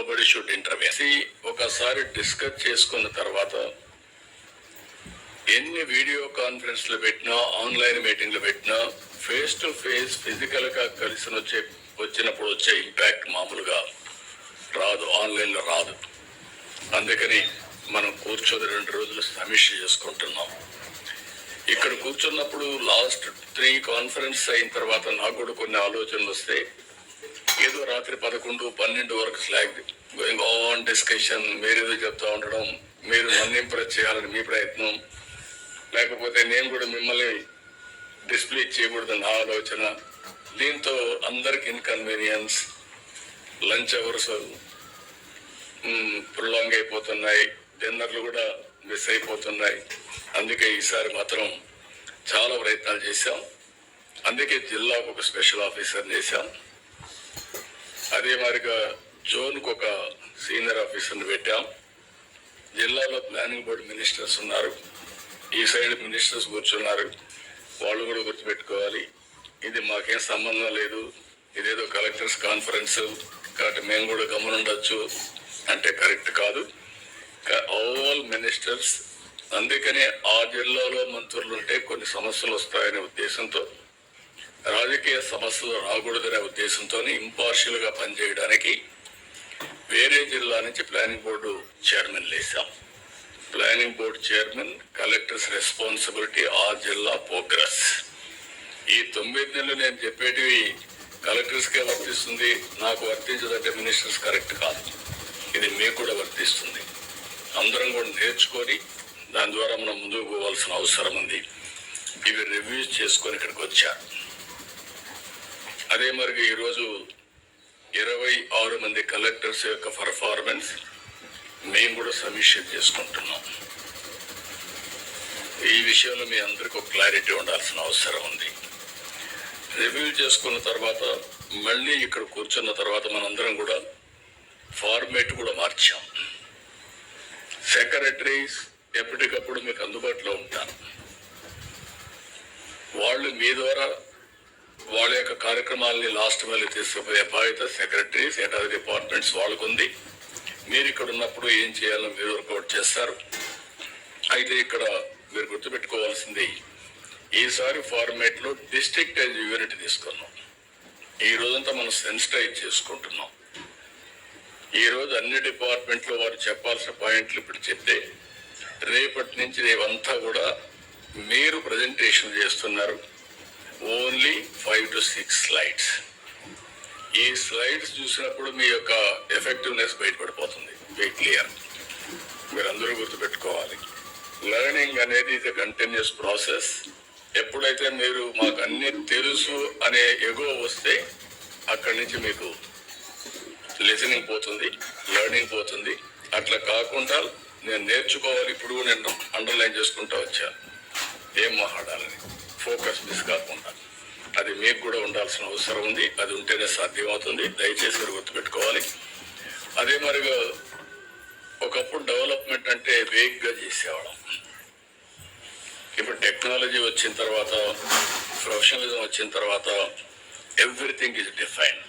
Nobody should interview. ఒకసారి discuss చేసుకున్న తర్వాత ఎన్ని వీడియో కాన్ఫరెన్స్లు పెట్టినా ఆన్లైన్ మీటింగ్లు పెట్టినా ఫేస్ టు ఫేస్ ఫిజికల్గా కలిసి వచ్చే వచ్చినప్పుడు వచ్చే ఇంపాక్ట్ మామూలుగా రాదు ఆన్లైన్లో రాదు. అందుకని మనం కూర్చొని రెండు రోజులు సమీక్ష చేసుకుంటున్నాం. ఇక్కడ కూర్చున్నప్పుడు లాస్ట్ త్రీ కాన్ఫరెన్స్ అయిన తర్వాత నాకు కూడా కొన్ని ఆలోచనలు వస్తాయి ఏదో రాత్రి పదకొండు పన్నెండు వరకు స్లాగ్ గోయింగ్ ఆన్ డిస్కషన్ మీరేదో చెప్తా ఉండడం మీరు నన్ను ఇంప్రెస్ చేయాలని మీ ప్రయత్నం. లేకపోతే నేను కూడా మిమ్మల్ని డిస్ప్లే చేయకూడదు నా ఆలోచన. దీంతో అందరికి ఇన్కన్వీనియన్స్ లంచ్ అవర్స్ ప్రొలాంగ్ అయిపోతున్నాయి. డిన్నర్లు కూడా మిస్ అయిపోతున్నాయి. అందుకే ఈసారి మాత్రం చాలా ప్రయత్నాలు చేశాం. అందుకే జిల్లాకు ఒక స్పెషల్ ఆఫీసర్ చేశాం. అదే మాదిరిగా జోన్కు ఒక సీనియర్ ఆఫీసర్ని పెట్టాం. జిల్లాలో ప్లానింగ్ బోర్డు మినిస్టర్స్ ఉన్నారు. ఈ సైడ్ మినిస్టర్స్ కూర్చున్నారు. వాళ్ళు కూడా గుర్తుపెట్టుకోవాలి. ఇది మాకేం సంబంధం లేదు. ఇదేదో కలెక్టర్స్ కాన్ఫరెన్స్. కాబట్టి మేము కూడా గమనుండొచ్చు. అంటే కరెక్ట్ కాదు. All ministers. అందుకనే ఆ జిల్లాలో మంత్రులు ఉంటే కొన్ని సమస్యలు వస్తాయనే ఉద్దేశంతో రాజకీయ సమస్యలు రాకూడదనే ఉద్దేశంతో ఇంపార్షియల్గా పనిచేయడానికి వేరే జిల్లా నుంచి planning board chairman లేసాం. Planning board chairman collectors responsibility ఆ జిల్లా ప్రోగ్రెస్ ఈ తొమ్మిది నెలలు నేను చెప్పేటివి కలెక్టర్స్ కే వర్తిస్తుంది నాకు వర్తించదంటే మినిస్టర్స్ కరెక్ట్ కాదు. ఇది మీకు కూడా వర్తిస్తుంది. అందరం కూడా నేర్చుకొని దాని ద్వారా మనం ముందుకు పోవాల్సిన అవసరం ఉంది. ఇవి రివ్యూ చేసుకొని ఇక్కడికి వచ్చారు. అదే మరి ఈరోజు ఇరవై ఆరు మంది కలెక్టర్స్ యొక్క పర్ఫార్మెన్స్ మేము కూడా సమీక్ష చేసుకుంటున్నాం. ఈ విషయంలో మీ అందరికీ ఒక క్లారిటీ ఉండాల్సిన అవసరం ఉంది. రివ్యూ చేసుకున్న తర్వాత మళ్ళీ ఇక్కడ కూర్చున్న తర్వాత మనందరం కూడా ఫార్మేట్ కూడా మార్చాం. సెక్రటరీస్ ఎప్పటికప్పుడు మీకు అందుబాటులో ఉంటాను వాళ్ళు మీ ద్వారా వాళ్ళ యొక్క కార్యక్రమాలని లాస్ట్ మళ్ళీ తీసుకుపోయే బాధ్యత సెక్రటరీస్ హెడ్ డిపార్ట్మెంట్స్ డిపార్ట్మెంట్స్ వాళ్ళకుంది. మీరు ఇక్కడ ఉన్నప్పుడు ఏం చేయాలో మీరు వర్కౌట్ చేస్తారు. అయితే ఇక్కడ మీరు గుర్తుపెట్టుకోవాల్సింది ఈసారి ఫార్మేట్లో డిస్ట్రిక్ట్ యూనిట్ తీసుకున్నాం. ఈ రోజంతా మనం సెన్సిటైజ్ చేసుకుంటున్నాం. ఈ రోజు అన్ని డిపార్ట్మెంట్లు వారు చెప్పాల్సిన పాయింట్లు ఇప్పుడు చెప్తే రేపటి నుంచి రేవంతా కూడా మీరు ప్రజెంటేషన్ చేస్తున్నారు. Only five to six slides ఈ స్లైడ్స్ చూసినప్పుడు మీ యొక్క ఎఫెక్టివ్నెస్ బయటపడిపోతుంది. వెరీ క్లియర్ మీరందరూ గుర్తుపెట్టుకోవాలి. లెర్నింగ్ అనేది ఇది కంటిన్యూస్ ప్రాసెస్ ఎప్పుడైతే మీరు మాకు అన్ని తెలుసు అనే ఎగువ వస్తే అక్కడి నుంచి మీకు లిసనింగ్ పోతుంది లెర్నింగ్ పోతుంది. అట్లా కాకుండా నేను నేర్చుకోవాలి ఇప్పుడు నేను అండర్లైన్ చేసుకుంటా వచ్చాను ఏం మాట్లాడాలని? ఫోకస్ మిస్ కాదు మీకు కూడా ఉండాల్సిన అవసరం ఉంది. అది ఉంటేనే సాధ్యమవుతుంది. దయచేసి మీరు గుర్తుపెట్టుకోవాలి. అదే మరిగా ఒకప్పుడు డెవలప్మెంట్ అంటే వేగ్గా చేసేవాళ్ళం. ఇప్పుడు టెక్నాలజీ వచ్చిన తర్వాత ప్రొఫెషనలిజం వచ్చిన తర్వాత ఎవ్రీథింగ్ ఈజ్ డిఫైన్